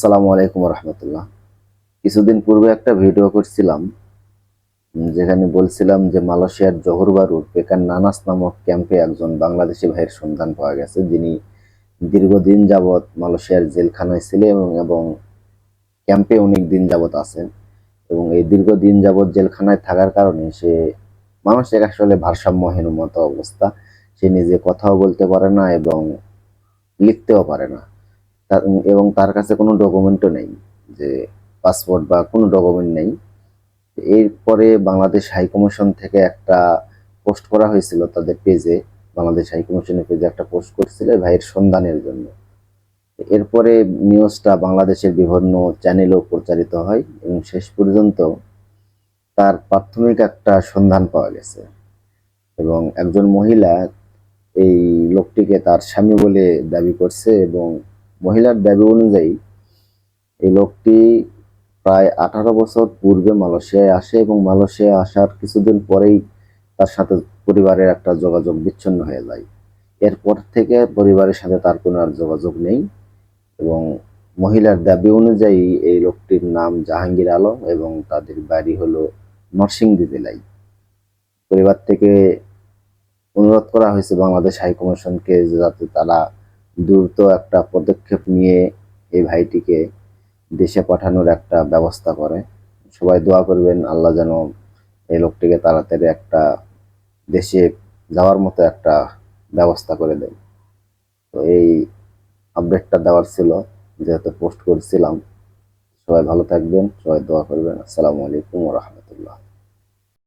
আসসালামু আলাইকুম রহমতুল্লাহ। কিছুদিন পূর্বে একটা ভিডিও করছিলাম যেখানে বলছিলাম যে মালয়েশিয়ার জহর বারুর পেকান নানাস নামক ক্যাম্পে একজন বাংলাদেশি ভাইয়ের সন্ধান পাওয়া গেছে। যিনি দীর্ঘদিন যাবৎ মালয়েশিয়ার জেলখানায় ছিলেন এবং ক্যাম্পে অনেক দিন যাবৎ আছেন এবং এই দীর্ঘদিন যাবৎ জেলখানায় থাকার কারণে সে মানুষের আসলে ভারসাম্যহীন মতো অবস্থা। সে নিজে কথাও বলতে পারে না এবং লিখতেও পারে না। এবং তার কাছে কোনো ডকুমেন্টও নেই যে পাসপোর্ট বা কোনো ডকুমেন্ট নেই। এরপরে বাংলাদেশ হাইকমিশন থেকে একটা পোস্ট করা হয়েছিল তাদের পেজে বাংলাদেশ হাইকমিশনের পেজে একটা পোস্ট করছিল ভাইয়ের সন্ধানের জন্য। এরপরে নিউজটা বাংলাদেশের বিভিন্ন চ্যানেলেও প্রচারিত হয় এবং শেষ পর্যন্ত তার প্রাথমিক একটা সন্ধান পাওয়া গেছে। এবং একজন মহিলা এই লোকটিকে তার স্বামী বলে দাবি করছে এবং মহিলার দাবি অনুযায়ী এই লোকটি প্রায় আঠারো বছর পূর্বে মালয়েশিয়ায় আসে এবং মালয়েশিয়ায় আসার কিছুদিন পরেই তার সাথে পরিবারের একটা যোগাযোগ বিচ্ছিন্ন হয়ে যায়। এরপর থেকে পরিবারের সাথে তার কোনো আর যোগাযোগ নেই এবং মহিলার দাবি অনুযায়ী এই লোকটির নাম জাহাঙ্গীর আলম এবং তাদের বাড়ি হলো নরসিংদী জেলায়। পরিবার থেকে অনুরোধ করা হয়েছে বাংলাদেশ হাইকমিশনকে যাতে তারা দ্রুত একটা পদক্ষেপ নিয়ে এই ভাইটিকে দেশে পাঠানোর একটা ব্যবস্থা করে। সবাই দোয়া করবেন, আল্লাহ যেন এই লোকটিকে তাড়াতাড়ি একটা দেশে যাওয়ার মতো একটা ব্যবস্থা করে দেয়। তো এই আপডেটটা দেওয়ার ছিল, যেহেতু পোস্ট করছিলাম। সবাই ভালো থাকবেন, সবাই দোয়া করবেন। আসসালামু আলাইকুম রহমতুল্লাহ।